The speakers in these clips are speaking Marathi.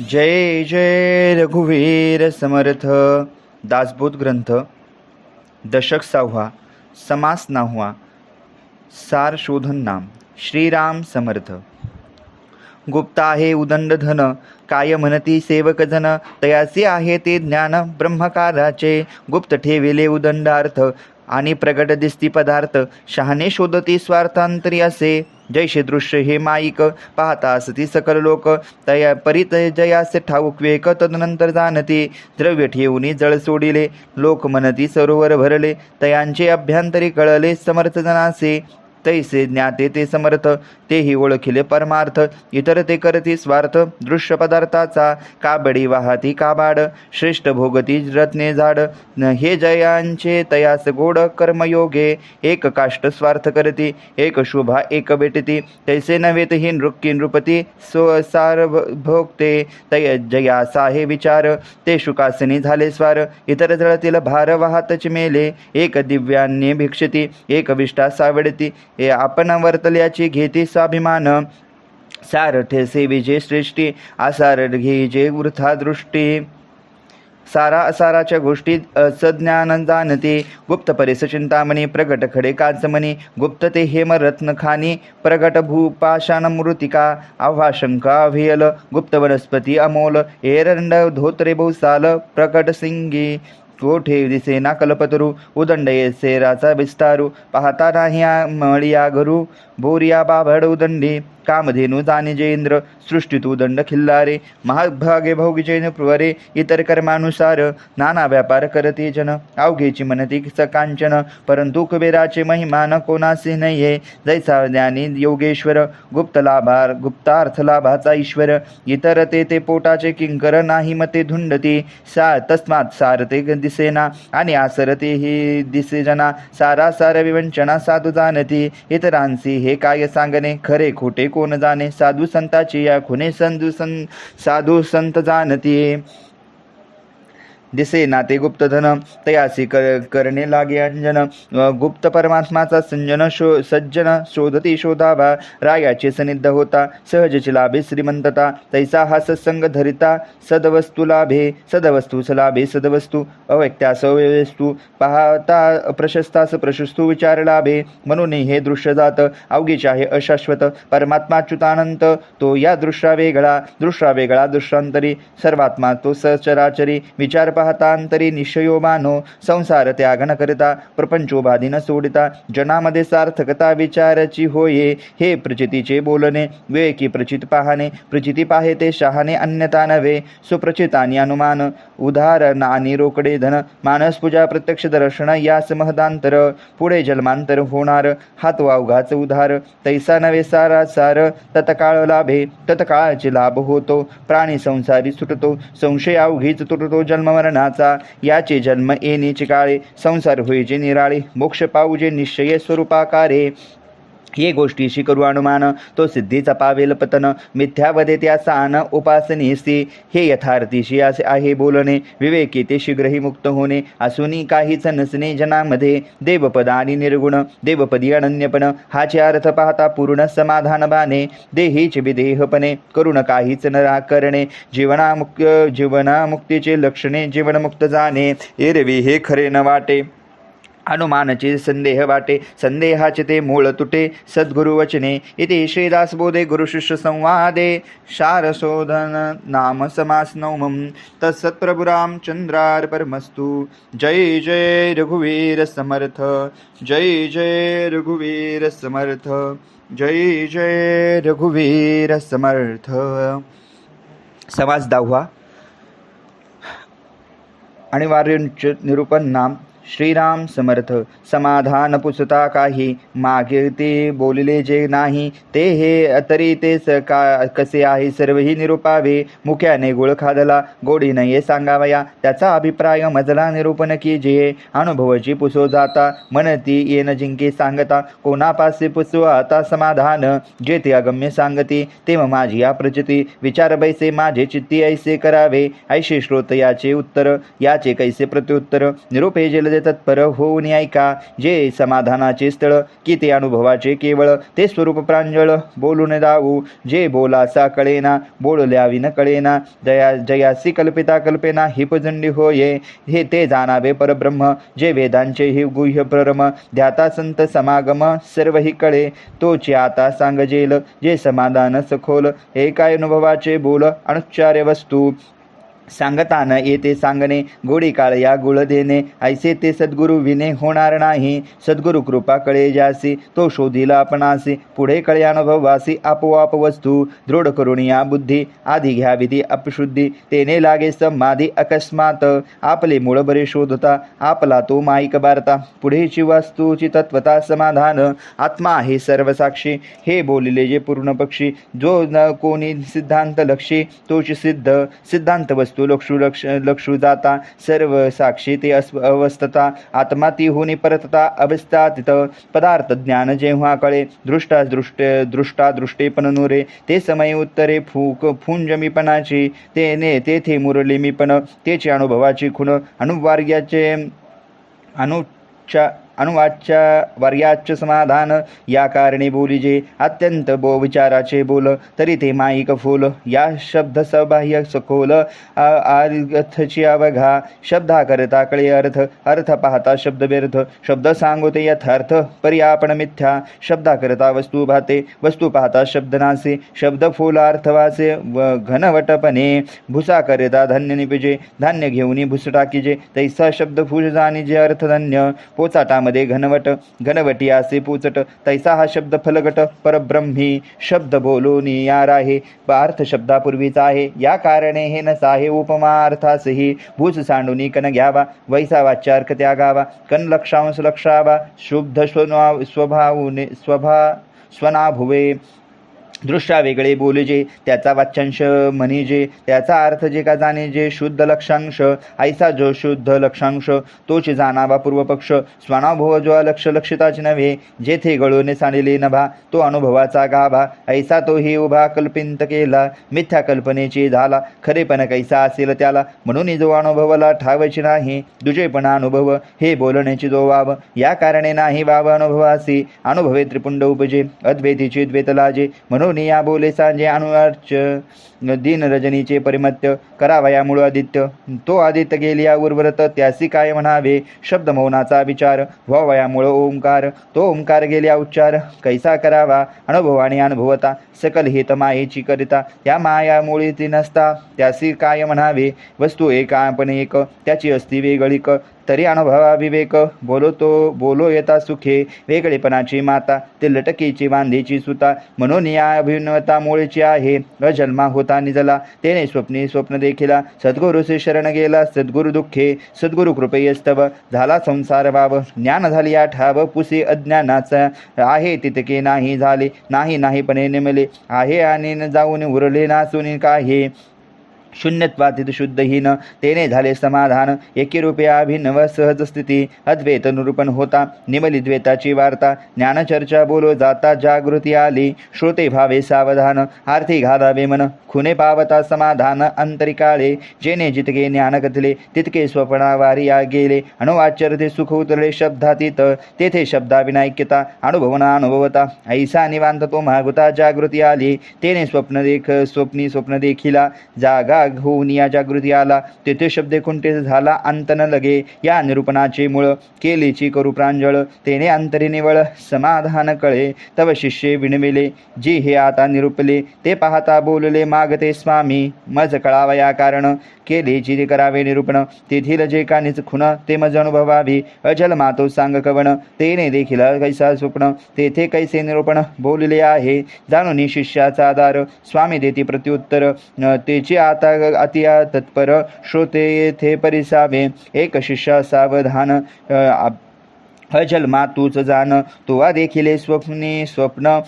जय जय रघुवीर समर्थ दासबोध ग्रंथ दशक सहावा समास नाहवा सार शोधन नाम श्रीराम समर्थ. गुप्त आहे उदंड धन काय म्हणती सेवक जन तयासी आहे ते ज्ञान ब्रह्मकाराचे गुप्त ठेविले उदंडार्थ. आणि प्रगट दिसती पदार्थ शहाणे शोधती स्वार्थांतरी असे. जैसे दृश्य हे माईक पाहता असती सकल लोक. तया परित जयासे ठाऊक वेक तदनंतर जाणती द्रव्य ठेवून जळ सोडिले. लोक म्हणती सरोवर भरले. तयांचे अभ्यंतरी कळले समर्थ जनासे. तैसे ज्ञाते ते समर्थ तेही ओळखिले परमार्थ. इतर ते करती स्वार्थ दृश्य पदार्थाचा काबडी वाहती काबाड श्रेष्ठ भोगती रत्ने झाड. न हे जयांचे तयास गोड कर्मयोगे एक काष्ट स्वार्थ करती एक शुभा एक भेटती. तैसे नव्हेत ही नृक्की नृपती स्व सार भोगते तय जयासा हे विचार. ते शुकासनी झाले स्वार इतर जळतील भार वाहतच मेले. एक दिव्यांनी भिक्षती एक विष्ठा सावडती हे आपण वर्तल्याची घेती स्वाभिमान. सारठे सेविजे श्रेष्ठी आसार घेजे वृथा दृष्टी. सारा असाराच्या गोष्टी सज्ञान जाणते गुप्त परिस चिंतामणी प्रगट खडे कांचमणी. गुप्त ते हेम रत्न खानी प्रगट भूपाशान मृतिका. आव्हाशंका अभियल गुप्त वनस्पती अमोल. एरंड धोत्रे भूसाल प्रकट सिंगी. कोठे दिसेना कल्पतरू उदंड सेराचा विस्तारू पाहता नाही मळिया घरू बोरिया बाभड उदंडी कामधेनु जाणे जयेंद्र सृष्टीत दंड खिल्लारे महाभागे जैन प्रवरे इतर कर्मानुसार नाना व्यापार करते जन अवघेची मनती सकांचन परंतु कुबेराचे महिमान कोणासे नये. जैसा ज्ञानी योगेश्वर गुप्त लाभार गुप्तार्थ लाभाचा ईश्वर इतर ते ते पोटाचे किंकर नाही मते धुंडते. सा तस्मात सारते दिसेना आणि आसरते ही दिसे जना. सारा सार विवंचना साधू जाणती. इतरांसी हे काय सांगणे? खरे खोटे कोण जाणे साधू संताची या खुने संधू सं साधू संत जाणती दिसे नाते गुप्त धन तयासी कर करणे लागे अंजन गुप्त परमात्माचा संजन शो सज्जन शोधती शोधावा रायाचे सनिद्ध होता सहजची लाभे श्रीमंतता तैसा हा सत्संग धरिता सदवस्तू लाभे सदवस्तू सलाभे सदवस्तू अव्यक्त्यास अव्यवस्तू पाहता प्रशस्तास प्रशस्तू विचार लाभे म्हणून हे दृश्य जात अवघीचे आहे अशाश्वत परमात्माच्युतानंत तो या दृश्या वेगळा दृश्या वेगळा दृश्यांतरी सर्वात्मा तो सचराचरी विचार पाहतांतरी निश्चयो मानो संसार त्याग न करता प्रपंचोबाधी न सोडिता जनामध्ये सार्थकता विचाराची होये हे प्रचितीचे बोलणे विवेकी प्रचित पाहणे प्रचिती पाहे ते शहाणे अन्यथा नव्हे सुप्रचितानी अनुमान उदाहरण आणि रोकडे धन मानस पूजा प्रत्यक्ष दर्शन यास महदांतर पुढे जन्मांतर होणार हात वावघाच उधार तैसा नव्हे सारा सार तत्काळ लाभे तत्काळाचे लाभ होतो प्राणी संसारी सुटतो संशय अवघीच तुटतो जन्म मरणाचा याचे जन्म येणे काळे संसार होईचे निराळे मोक्ष पाऊजे निश्चय स्वरूपाकारे. ये गोष्टीशी करू अनुमान. तो सिद्धीचा पावेल पतन. मिथ्यावदे त्या सान उपासनेसी. हे यथार्थीशी असे आहे बोलणे. विवेकी ते शीघ्रही मुक्त होणे. असूनी काहीच नसणे जनामध्ये. देवपद आणि निर्गुण. देवपदी अनन्यपण. हाचे अर्थ पाहता पूर्ण समाधान बाने. देहीचे विदेहपणे करुण काहीच न करणे. जीवनामुक्त जीवनामुक्तीचे लक्षणे जीवनमुक्त जाणे. एरवी हे खरे न वाटे. अनुमानचे संदेह वाटे संदेहाचे ते मूळ तुटे सद्गुरुवचने इथे इति श्रीदास बोधे गुरुशिष्य संवादे शारशोधन नाम समास तत्सत्प्रभुराम चंद्रार परमस्तु जय जय रघुवीर समर्थ। जय जय रघुवीर समर्थ। जय जय रघुवीर समर्थ। समास दहावा अनिवार्य निरूपण नाम। श्रीराम समर्थ समाधान पुसता काही. मागे ते बोलले जे नाही ते हे तरी ते स का कसे आहे सर्वही निरूपावे. मुख्याने गुळ खादला गोडी नये सांगावया. त्याचा अभिप्राय मजला निरूपण की जे अनुभवची पुसो जाता म्हणती येन जिंके सांगता. कोणापासे पुसो आता समाधान जे ते अगम्य सांगती. ते माझी या प्रचिती विचार बैसे माझे चित्ती ऐसे करावे. ऐशे श्रोत याचे उत्तर याचे कैसे प्रत्युत्तर. निरूपे जलद तत्पर होऊन ऐका. जे समाधानाचे स्थळ की ते अनुभवाचे केवळ ते स्वरूप प्रांजळ. बोलून दाऊ जे बोलासा कळेना बोलल्याविन कळेना. जया जयासी कल्पिता कल्पेना हिपजंडी होये. हे ते जाणावे परब्रह्म जे वेदांचे हि गुह्य प्ररम. ध्याता संत समागम सर्व हि कळे. तोची आता सांगजेल जे समाधान सखोल. एकाय अनुभवाचे बोल अनुच्चार्य वस्तू. सांगतान येते सांगणे गोडी काळ या गुळ देणे. ऐसे ते सद्गुरु विने होणार नाही. सद्गुरु कृपा कळे जासी तो शोधिला आपणासी. पुढे कळे अनुभवासी आपोआप वस्तू. दृढ करून या बुद्धी आधी घ्यावी ती अपशुद्धी. तेने लागे समाधी अकस्मात. आपले मूळ बरे शोधता आपला तो माईक बारता. पुढेची वास्तूची तत्वता समाधान. आत्मा आहे सर्व साक्षी हे बोलिले जे पूर्ण पक्षी. जो न कोणी सिद्धांत लक्षी तोच सिद्ध. सिद्धांत वस्तू लक्षू लक्ष लक्षू जाता सर्व साक्षी ते अस अवस्थता आत्मा ती होणे परतता अवस्था तिथं पदार्थ ज्ञान जेव्हा कळे दृष्टा दृष्ट दृष्टा दृष्टेपण नुरे ते समय उत्तरे फूक फुंजमीपणाची तेने तेथे मुरली मीपण तेचे अनुभवाची खुण अनुवार्याचे अनुच्या अनुवाच्या वर्याच्च समाधान या कारणे बोलिजे अत्यंत बो विचाराचे बोल तरी ते माईक फूल या शब्द सबाह्य सखोल अर्थची अवघा शब्दा करता कळे अर्थ अर्थ पाहता शब्द व्यर्थ शब्द सांगोते यथार्थ आपण मिथ्या शब्दा करता वस्तू भाते वस्तू पाहता शब्द नासे शब्द फूल अर्थवासे व घनवटपणे भुसा करता धन्य निपिजे धान्य घेऊन भुस टाकीजे तैसा शब्द फुज जाणीजे अर्थधन्य त्यामध्ये घनवट घनवटी असे पोचट. तैसा हा शब्द फलगट परब्रह्मी. शब्द बोलून यार आहे. अर्थ शब्दापूर्वीचा आहे. या कारणे हे नसा हे उपमा अर्थासही. भूस सांडूनी कन घ्यावा. वैसा वाच्यार्क त्यागावा. कन लक्षांश लक्षावा. शुद्ध स्वना स्वभावने स्वभा स्वना भुवे दृष्टा वेगळे बोलजे त्याचा वाच्यांश म्हणजे त्याचा अर्थ जे का जाणे जे शुद्ध लक्षांश ऐसा जो शुद्ध लक्षांश तोच जाणावा पूर्वपक्ष स्वनाभव जो लक्ष लक्षिताच नव्हे जेथे गळूने सांडिले नभा तो अनुभवाचा गाभा ऐसा तोही उभा कल्पिंत केला मिथ्या कल्पनेची झाला खरेपण कैसा असेल त्याला म्हणून जो अनुभवला ठावायची नाही दुजेपणा अनुभव हे बोलण्याची जो वाव या कारणे नाही वाव अनुभवासी अनुभवे त्रिपुंड उपजे अद्वैतीचे द्वेतलाजे म्हणून म्हणून या बोले सांजे अनुवार्च दिन रजनीचे परिमत्य करावया मूळ आदित्य. तो आदित्य गेलिया उर्वरत त्यासी काय म्हणावे? शब्द मौनाचा विचार व्हावया मूळ ओंकार. तो ओंकार गेल्या उच्चार कैसा करावा? अनुभवाने अनुभवता सकल हित मायेची करिता. या माया मुळी ती नसता त्यासी काय म्हणावे? वस्तू एक आपण एक त्याची असती वेगळीक. तरी अनुभवा विवेक. बोलो तो बोलो येता सुखे. वेगळेपणाची माता ते लटकीची वांधीची सुता. म्हणून या अभिनवता मूळची आहे. अजन्मा होता निजला. तेने स्वप्नी स्वप्न देखिला. सद्गुरुचे शरण गेला. सद्गुरु दुःखे सद्गुरु कृपयस्तव झाला संसार वाव ज्ञान झाली आठाव. पुसे अज्ञानाचा आहे तितके नाही झाले. नाही नाहीपणे नेमले. आहे आणि न जाऊन उरले नासून काही. शून्यत्वातीत शुद्धहीन तेने झाले समाधान एकीरूपया भिन्न व सहज स्थिती अद्वैत निरूपण होता निमली द्वैताची वार्ता ज्ञानचर्चा बोलो जाता जागृती आली श्रोते भावे सावधान आर्थी घालावे मन खुने पावता समाधान अंतरिकाळे जेने जितके ज्ञान कथले तितके स्वप्नावारी या गेले अणुवाचरते सुख उतरले शब्दातीत तेथे शब्दाविनायक्यता अनुभवना अनुभवता ऐसा निवांत तो मागुता जागृती आली तेने स्वप्न देख स्वप्नी स्वप्न देखिला जागा होऊन या जागृती आला तेथे शब्द कुंठे झाला अंत न लगे. या निरूपणाचे मूळ केलीची करू प्रांजळ. तेने अंतरी निवळ समाधान कळे. तव शिष्ये विणविले जी हे आता निरूपले ते पाहता बोलले मागते स्वामी मज कळावया कारण. केले जे करावे निरूपण तेथील जे कानीच खुण ते मज अनुभवावी. अजल मातो सांग कवण तेने देखील कैसा स्वप्न तेथे कैसे निरूपण बोलले आहे. जाणून शिष्याचा आधार स्वामी देती प्रत्युत्तर तेची आता अतिया तत्पर श्रोते येथे परिसावे एक शिष्य सावधान अ, आप- तूच जाण तो देखील स्वप्ने स्वप्न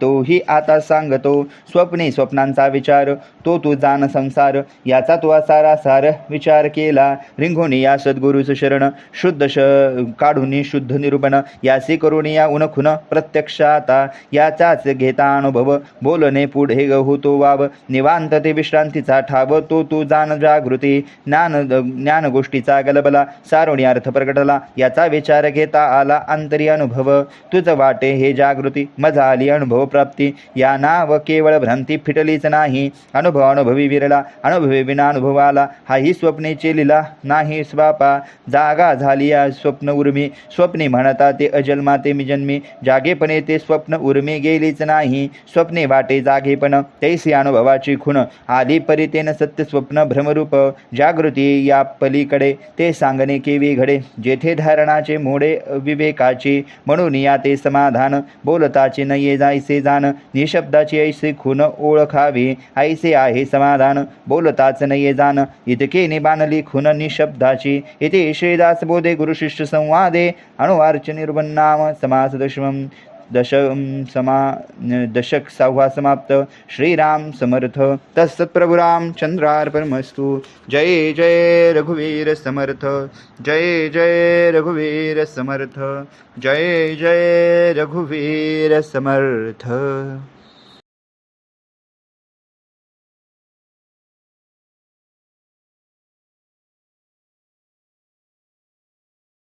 तोही आता सांगतो. स्वप्ने स्वप्नांचा विचार तो तू जाण संसार याचा तो सारासार विचार केला. रिंगोनी या सद्गुरुच शरण शुद्ध श काढून शुद्ध निरूपण यासी करून या उनखुन प्रत्यक्ष आता. याचाच घेता अनुभव बोलणे पुढे होतो वाव. निवांत ते विश्रांतीचा ठाव तो तू जाण जागृती. ज्ञान ज्ञान गोष्टीचा गलबला सारोणी अर्थ प्रकटला याचा विचार घेता आला अंतरी अनुभव. तुझ वाटे हे जागृती मजा आली अनुभव प्राप्ती. या नाव केवळ भ्रांती फिटलीच नाही. अनुभव अनुभवी विरला अनुभवी विना अनुभव आला. हाही स्वप्नेची लिला नाही स्वापा जागा झाली या स्वप्न उर्मी. स्वप्ने म्हणता ते अजन्मा ते मी जन्मी. जागेपणे ते स्वप्न उर्मी गेलीच नाही. स्वप्ने वाटे जागेपण तैसी अनुभवाची खुण. आली परितेन सत्य स्वप्न भ्रमरूप. जागृती या पलीकडे ते सांगणे केवी घडे. जेथे धारणाचे मोडे विवेकाची. म्हणून या ते समाधान. बोलताचे नये जायसे जाण. निशब्दाची ऐसे खून ओळखावे. ऐसे आहे समाधान. बोलताच नये जाण. इतके निबाणली खून निशब्दाची. इथे श्रीदास बोधे गुरुशिष्य संवादे. अणुवार्च निर्बन समास दशमम दश समा दशक सहावा समाप्त। श्रीराम समर्थ। तत्सत्प्रभुराम चंद्रार्पणमस्तु जय जय रघुवीर समर्थ। जय जय रघुवीर समर्थ। जय जय रघुवीर समर्थ।